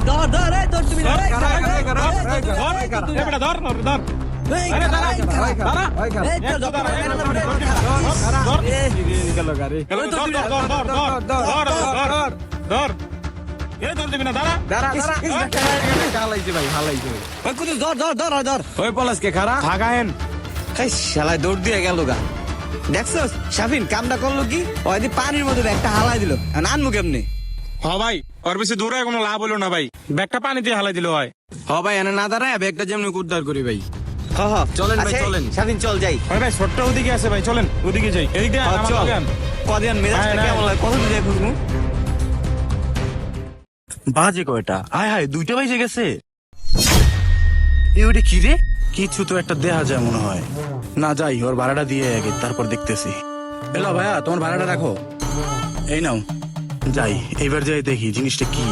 ধর ধর এই ধর তুমি ধর ধর ধর ধর ধর দৌড় দিয়ে গেল গা দেখছ শাফিন কামটা করল কি ওই পানির মতো একটা হালাই দিল আনমু কেমনে হ ভাই ওর বেশি দূরে কোনো লাভ হলো না ভাই। ব্যাগটা পানিতে হালাই দিল হয়। হ ভাই এনে না দাঁড়ায় ব্যাগটা যেমনি উদ্ধার করি ভাই। হ হ। চলেন ভাই, আচ্ছা, চলেন। চল যাই। ভাই ভাই ছোট্ট ওদিকে আছে ভাই চলেন। ওদিকে যাই। এদিক দিয়ে আমার চল। লগে আন। কদিন মেজাজটা হ্যাঁ, কেমন লাগে? কত দিয়ে বাজে কয়টা? আয় হায় দুইটা বাজে গেছে। এ ওটা কি রে? কিছু তো একটা দেয়া যায় মনে হয়। না যাই ওর ভাড়াটা দিয়ে আগে তারপর দেখতেছি। এলো ভাইয়া তোমার ভাড়াটা রাখো। এই নাও। যাই, এবার যাই দেখি জিনিসটা কি।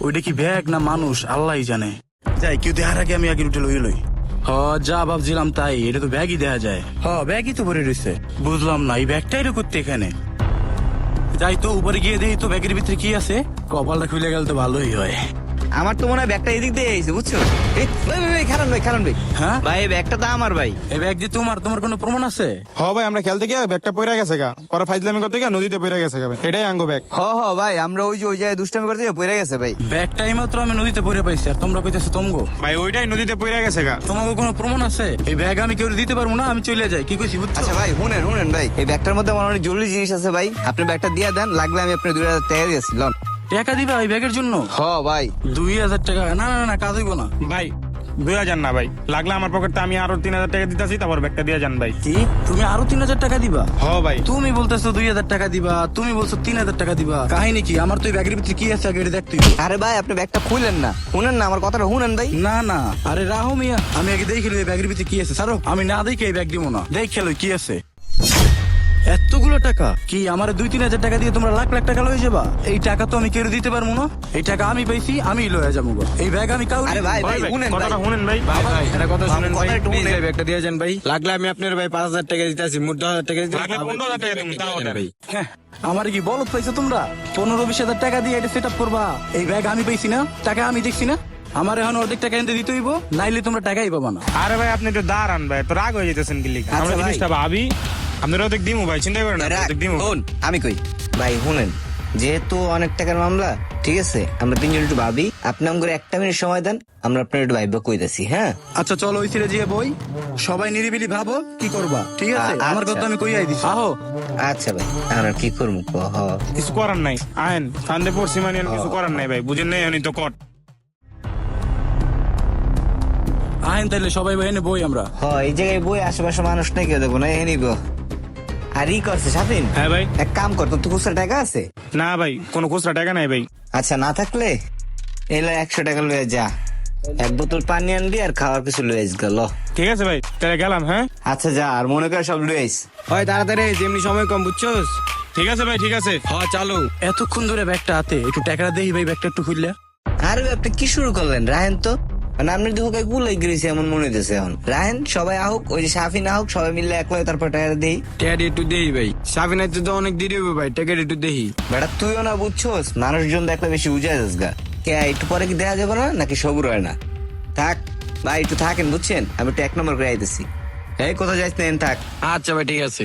ওইটা কি ব্যাগ না মানুষ? আল্লাহ জানে। যাই, কেউ দেহার আগে আমি আগে উঠে লই লই। হ, যা ভাবছিলাম তাই, এটা তো ব্যাগই দেখা যায়। হ, ব্যাগই তো ভরে রয়েছে বুঝলাম না, এই ব্যাগটাই রে করতে এখানে। যাই তো, উপরে গিয়ে দেখি তো ব্যাগের ভিতরে কি আছে। কপালটা খুলে গেলে তো ভালোই হয়। আমার তো মনে হয় ব্যাগটা এদিক দিয়ে এসেছে বুঝছ? এই, ভাই ভাই ভাই। হ্যাঁ? ভাই এই ব্যাগটা তো আমার ভাই। এই ব্যাগ যে তোমার তোমার কোনো প্রমাণ আছে? হ ভাই আমরা খেলতে গিয়ে ব্যাগটা পড়ে গেছে গা। পরে ফাইজলামি করতে গিয়ে নদীতে পড়ে গেছে গা ভাই। এটাই আঙ্গো ব্যাগ। হ হ ভাই আমরা ওই যে ওই জায়গায় দুষ্টামি করতে গিয়ে পড়ে গেছে ভাই। ব্যাগটা আমি নদীতে পড়ে পাইছি আর তোমরা কইতেছো তোমগো। ভাই ওইটাই নদীতে পড়ে গেছে গা। তোমাকে কোনো প্রমাণ আছে? এই ব্যাগ আমি কেউ দিতে পারব না আমি চলে যাই। কি কইছি বুঝছ? আচ্ছা ভাই শুনেন শুনেন ভাই এই ব্যাগটার মধ্যে আমার অনেক জরুরি জিনিস আছে ভাই। আপনি ব্যাগটা দিয়ে দেন লাগলে আমি আপনার দুই হাজার টাকা দিয়েছি লন। টাকা দিবা এই ব্যাগের জন্য? হ ভাই। দুই হাজার টাকা। না না না কাজ হইব না। ভাই দুই হাজার না ভাই। লাগলে আমার পকেটে আমি আরও তিন হাজার টাকা দিতেছি তারপর ব্যাগটা দিয়ে যান ভাই। কি? তুমি আরও তিন হাজার টাকা দিবা? হ ভাই। তুমি বলতেছো দুই হাজার টাকা দিবা তুমি বলছো তিন হাজার টাকা দিবা। কাহিনী কি? আমার তো ব্যাগের ভিতরে কি আছে আগে এটা দেখতে হইবো। আরে ভাই আপনি ব্যাগটা খুলেন না। শুনেন না আমার কথাটা শুনেন ভাই। না না। আরে রাহো মিয়া আমি আগে দেখে ব্যাগের ভিতরে কি আছে। সারো আমি না দেখে এই ব্যাগ দিব না। দেখে কি আছে। এতগুলো টাকা? কি আমার দুই তিন হাজার টাকা দিয়ে তোমরা লাখ লাখ টাকা লয়ে যাবা? এই টাকা তো আমি কেউ দিতে পারব না। এই টাকা আমি পাইছি আমি লয়ে যাব এই ব্যাগ আমি কাউ আরে ভাই ভাই শুনেন ভাই। শুনেন ভাই। ভাই এটা কথা শুনেন ভাই প্লিজ ব্যাগটা দিয়ে যান ভাই। লাগলে আমি আপনার ভাই পাঁচ হাজার টাকা দিতেছি মোট টাকা দিতে লাগলে পনেরো টাকা দিন, তাও। ভাই। হ্যাঁ, আমার কি বলত পাইছো তোমরা? পনেরো বিশ হাজার টাকা দিয়ে এটা সেটআপ করবা। এই ব্যাগ আমি পাইছি না টাকা আমি দেখছি না। আমার এখন অর্ধেক টাকা এনতে দিতে হইব নাইলে তোমরা টাকাই পাবা না। আরে ভাই আপনি একটু দাঁড়ান ভাই তো রাগ হয়ে যেতেছেন কি লিখে আচ্ছা আমরা জিনিসটা ভাবি। আপনার অর্ধেক দিমু ভাই চিন্তা করেন দিমু। আমি কই। ভাই শুনেন যেহেতু অনেক টাকার মামলা ঠিক আছে আমরা তিনজন একটু ভাবি আপনি আমাকে একটা মিনিট সময় দেন আমরা আপনার একটু ভাইবা কইতাছি হ্যাঁ? আচ্ছা চলো ওই সিরে বই। সবাই নিরিবিলি ভাবো কি করবা ঠিক আছে? আমার আচ্ছা। কথা আমি কইয়াই দিছি। আহো। আচ্ছা ভাই আর কি করব কহ? কিছু করার নাই আইন ফান্দে পড়ছি মানে কিছু করার নাই ভাই বুঝেন নাই উনি তো কট আহেন তাইলে সবাই এনে বই আমরা। হ এই জায়গায় বই আশেপাশে মানুষ নেই কেউ দেখব না এ নিব। আর ই করছে সাফিন হ্যাঁ ভাই। এক কাম কর তোর তো খুচরা টাকা আছে? না ভাই কোনো খুচরা টাকা নাই ভাই। আচ্ছা না থাকলে? এলে একশো টাকা লয়ে যা। এক বোতল পানি আনবি আর খাওয়ার কিছু লয়ে গেল ঠিক আছে ভাই তাহলে গেলাম হ্যাঁ? আচ্ছা যা আর মনে কর সব লয়ে আইস। হয় তাড়াতাড়ি যেমনি সময় কম বুঝছোস? ঠিক আছে ভাই ঠিক আছে। হ চালু। এতক্ষণ ধরে ব্যাগটা হাতে একটু টাকা দেই ভাই ব্যাগটা একটু খুললে। আরে আপনি কি শুরু করলেন রাহেন তো? মানে আপনার দুঃখে গুলাই গেছে এমন মনে হইতেছে এখন। রাহেন সবাই আহুক ওই যে সাফিন আহুক সবাই মিলে এক লগে তারপর টাকা দেই। ট্যাড একটু দেহি ভাই। সাবিনাইতে তো অনেক দেরি হবে ভাই ট্যাকেট একটু দেহি বেটা তুইও না বুঝছোস মানুষজন দেখলে বেশি উজা যাস গা। কে একটু পরে কি দেখা যাবে না নাকি সবুর হয় না? থাক ভাই একটু থাকেন বুঝছেন? আমি একটু এক নম্বর করে আইতেছি। এই কোথাও যাইস না থাক। আচ্ছা ভাই ঠিক আছে।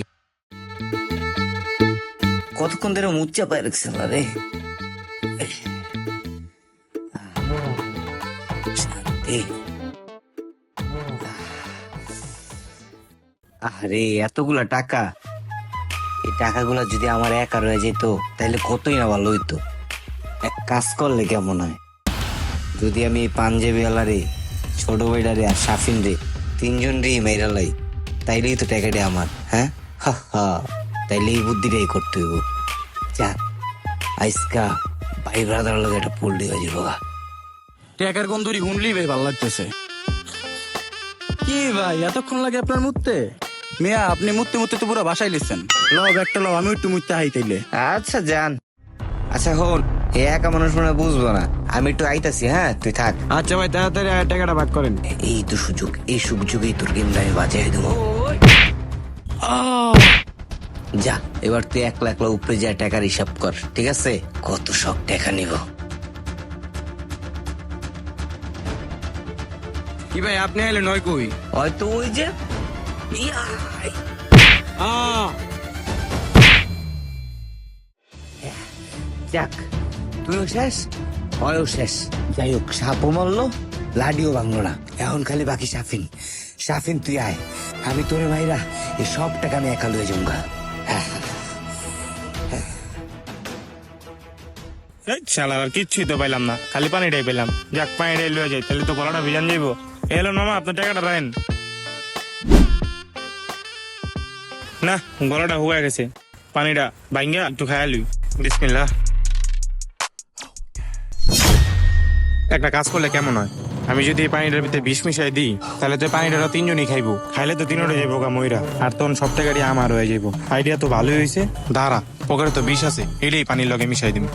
কতক্ষণ ধরে মুচ্চা পায় রাখছেন রে? আরে, এতগুলা টাকা। এই টাকাগুলা যদি আমার একা রয়ে যেত, তাহলে কতই না ভালো হইতো এক কাজ করলে কেমন হয়? যদি আমি এই পাঞ্জাবি আলারে ছোট ভাইডারে আর সাফিন রে তিনজন রে মেয়েরালাই তাইলেই তো টাকাটা আমার হ্যাঁ? হা হা। তাইলে এই বুদ্ধিটাই করতে হইব। যাক আইসকা ভাই ব্রাদার লগে একটা পুল্ডি হয়ে যাব। টাকার গন্ধরি হুনলি ভাই ভালো লাগতেছে। কি ভাই এতক্ষণ লাগে আপনার মুততে? মিয়া আপনি মুততে মুততে তো পুরো বাসায় লিখছেন। ল ব্যাগটা ল আমি একটু মুততে হাই তাইলে। আচ্ছা যান। আচ্ছা হন এ একা মানুষ মনে বুঝব না। আমি একটু আইতাছি হ্যাঁ? তুই থাক। আচ্ছা ভাই তাড়াতাড়ি আর টাকাটা ভাগ করেন। এই তো সুযোগ এই সুযোগেই তোর গেমটা আমি বাজাই দেবো। যা এবার তুই একলা একলা উপরে যা টাকার হিসাব কর ঠিক আছে? কত শখ টাকা নিব। কি ভাই আপনি আইলে নয় কই? হয়তো ওই যে আহ যাক তুইও শেষ অয়ও শেষ। যাই হোক সাপও মারলো লাডিও ভাঙলো না। এখন খালি বাকি সাফিন। সাফিন তুই আয়। আমি তোরে ভাইরা এই সব টাকা আমি একা লয়ে জমগা হ্যাঁ। এই শালা আর কিচ্ছুই তো পাইলাম না। খালি পানিটাই পেলাম। যাক পানিটাই লয়ে যাই তাহলে তো গলাটা ভিজান যাইবো। এলো মামা, আপনার টাকাটা রাখেন না, গলাটা হুগায় গেছে। পানিটা বাইঙ্গা একটু খায়া লই। বিসমিল্লাহ। একটা কাজ করলে কেমন হয়? আমি যদি এই পানিটার ভিতরে বিষ মিশাই দিই, তাহলে তো পানিটা তিনজনই খাইবো। খাইলে তো তিনজনে যাব গা ময়রা আর তখন সব টাকাটি আমার হয়ে যাব আইডিয়া তো ভালোই হয়েছে দাঁড়া, পকেটে তো বিষ আছে, এটাই পানির লগে মিশাই দিম।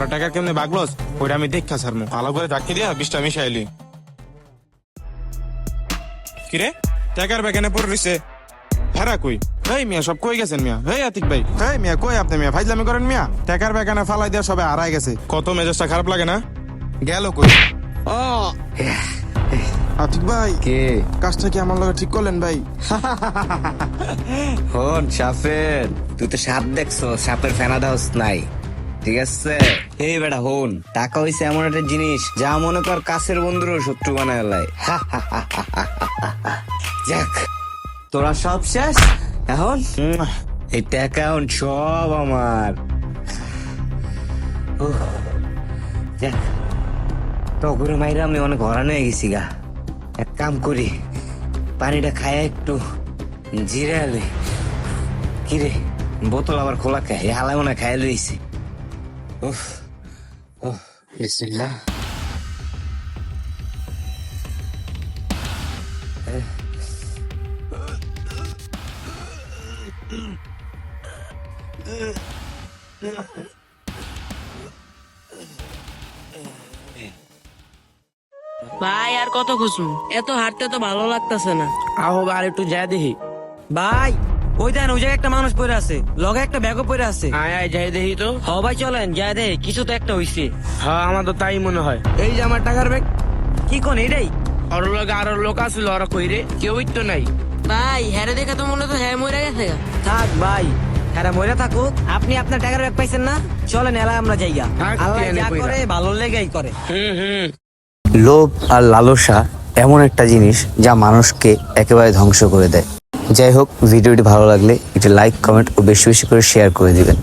আর টাকা কেমনে বাগলস ওইটা আমি দেখা সারমু ভালো করে দিয়া বিষটা মিশাইলি। কিরে? টাকার ব্যাগানে পড়ে রইছে। হেরা কই? হেই মিয়া সব কই গেছেন মিয়া? হেই আতিক ভাই। হেই মিয়া কই আপনি মিয়া? ফাইজলামি করেন মিয়া? টাকার ব্যাগানে ফালাই দিয়া সবে হারাই গেছে। কত মেজাজটা খারাপ লাগে না? গেল কই? ও। আতিক ভাই কে? কাজটা কি আমার লগে ঠিক করলেন ভাই? হন সাপের তুই তো সাপ দেখছ সাপের ফেনা দাওস নাই। ঠিক আছে? এই বেটা, হন, টাকা হইছে এমন একটা জিনিস যা মনে কর কাছের বন্ধুরও শত্রু বানায় লাই যাক, তোরা সব শেষ? এখন? এই টাকা এখন সব আমার। যাক, টগরে মাইরা আমি অনেক হরান হয়ে গেছি গা। এক কাম করি, পানিটা খায় একটু জিরে আলে। কিরে, বোতল আবার খোলা খায়? হালাই মনে হয় খায় লইছি। উফ উফ বিসমিল্লাহ। ভাই আর কত খুশু এত হাঁটতে তো ভালো লাগতেছে না। আহো আর একটু যা দেখি। ভাই! ওই দেন ওই জায়গায় একটা মানুষ পড়ে আছে। লগে একটা ব্যাগও পড়ে আছে। আয় আয় যাই দেখি তো। হ ভাই চলেন যাই দে কিছু তো একটা হইছে। হ্যাঁ আমার তো তাই মনে হয়। এই যে আমার টাকার ব্যাগ কি কোন এটাই ওর লগে আরও লোক আসলো ওরা কইরে কেউই তো নাই। ভাই হ্যারে দেখে তো মনে তো হ্যাঁ মরে গেছে। থাক ভাই হ্যাঁ মরে থাকুক। আপনি আপনার টাকার ব্যাগ পাইছেন না? চলেন এলা আমরা যাইয়া আল্লাহ যা করে ভালো লেগেই করে। হুম হুম। লোভ আর লালসা এমন একটা জিনিস যা মানুষকে একেবারে ধ্বংস করে দেয়। যাই হোক, ভিডিওটি ভালো লাগলে একটি লাইক কমেন্ট ও বেশি বেশি করে শেয়ার করে দিবেন।